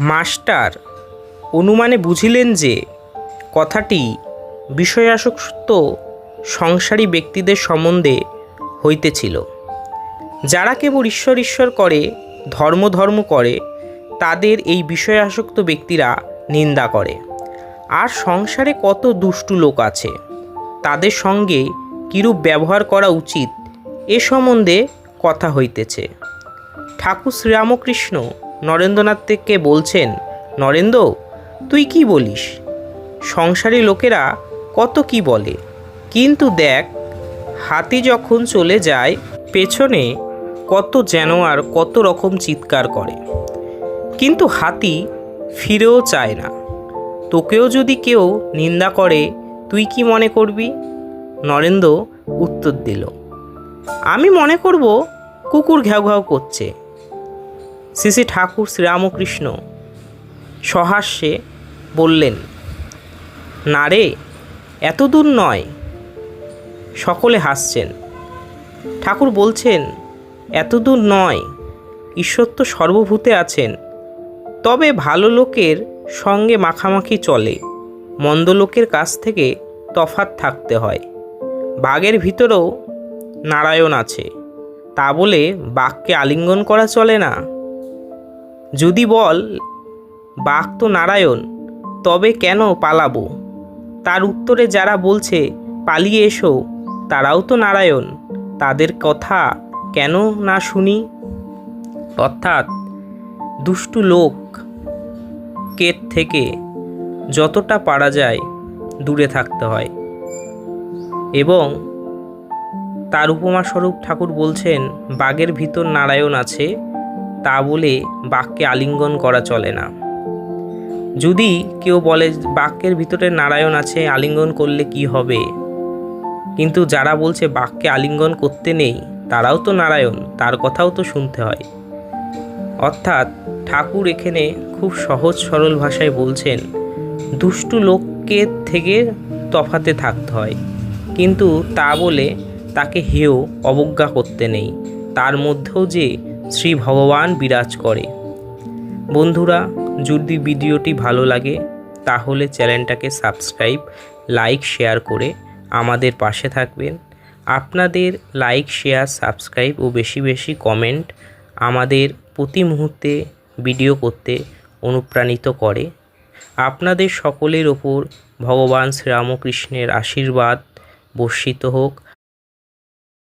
Master, অনুমানে বুঝিলেন যে কথাটি বিষয়াসক্ত সংসারী ব্যক্তিদের সম্বন্ধে হইতেছিল। যারা কেবল ঈশ্বর ঈশ্বর করে, ধর্ম ধর্ম করে, তাদের এই বিষয়াসক্ত ব্যক্তিরা নিন্দা করে। আর সংসারে কত দুষ্টু লোক আছে, তাদের সঙ্গে কিরূপ ব্যবহার করা উচিত, এ সম্বন্ধে কথা হইতেছে। ঠাকুর শ্রীরামকৃষ্ণ নরেন্দ্রনাথকে বলছেন, নরেন্দ্র, তুই কি বলিস? সংসারী লোকেরা কত কি বলে। কিন্তু দেখ, হাতি যখন চলে যায়, পেছনে কত যেন আর কত রকম চিৎকার করে। কিন্তু হাতি ফিরেও চায় না। তোকেও যদি কেউ নিন্দা করে, তুই কি মনে করবি? নরেন্দ্র উত্তর দিল, আমি মনে করব কুকুর ঘ্যাও ঘ্যাও করছে। শ্রী ঠাকুর শ্রীরামকৃষ্ণ সহাস্যে বললেন, না রে, এত দূর নয়। সকলে হাসছেন। ঠাকুর বলছেন, এত দূর নয়, ঈশ্বর তো সর্বভূতে আছেন। তবে ভালো লোকের সঙ্গে মাখামাখি চলে, মন্দ লোকের কাছ থেকে তফাৎ থাকতে হয়। বাঘের ভিতরেও নারায়ণ আছে। তা বলে বাঘকে আলিঙ্গন করা চলে না? যদি বল বাঘ তো নারায়ণ, তবে কেন পালাবো? তার উত্তরে যারা বলছে, পালিয়ে এসো, তারাও তো নারায়ণ, তাদের কথা কেন না শুনি? অর্থাৎ, দুষ্টু লোক কেত থেকে যতটা পারা যায়, দূরে থাকতে হয়। এবং তার উপমাস্বরূপ ঠাকুর বলছেন, বাঘের ভিতর নারায়ণ আছে তা বলে বাঘকে আলিঙ্গন করা চলে না। যদি কেউ বলে বাক্যের ভিতরে নারায়ণ আছে, আলিঙ্গন করলে কি হবে? কিন্তু যারা বলছে বাক্যে আলিঙ্গন করতে নেই, তারাও তো নারায়ণ, তার কথাও তো শুনতে হয়। অর্থাৎ ঠাকুর এখানে খুব সহজ সরল ভাষায় বলছেন, দুষ্টু লোককে থেকে তফাতে থাকতে হয়। কিন্তু তা বলে তাকে হেয়, অবজ্ঞা করতে নেই। তার মধ্যেও যে শ্রী ভগবান বিরাজ করে। বন্ধুরা, যদি ভিডিওটি ভালো লাগে, তাহলে চ্যানেলটাকে সাবস্ক্রাইব, লাইক, শেয়ার করে আমাদের পাশে থাকবেন। আপনাদের লাইক, শেয়ার, সাবস্ক্রাইব ও বেশি বেশি কমেন্ট আমাদের প্রতি মুহূর্তে ভিডিও করতে অনুপ্রাণিত করে। আপনাদের সকলের ওপর ভগবান শ্রীরামকৃষ্ণের আশীর্বাদ বর্ষিত হোক।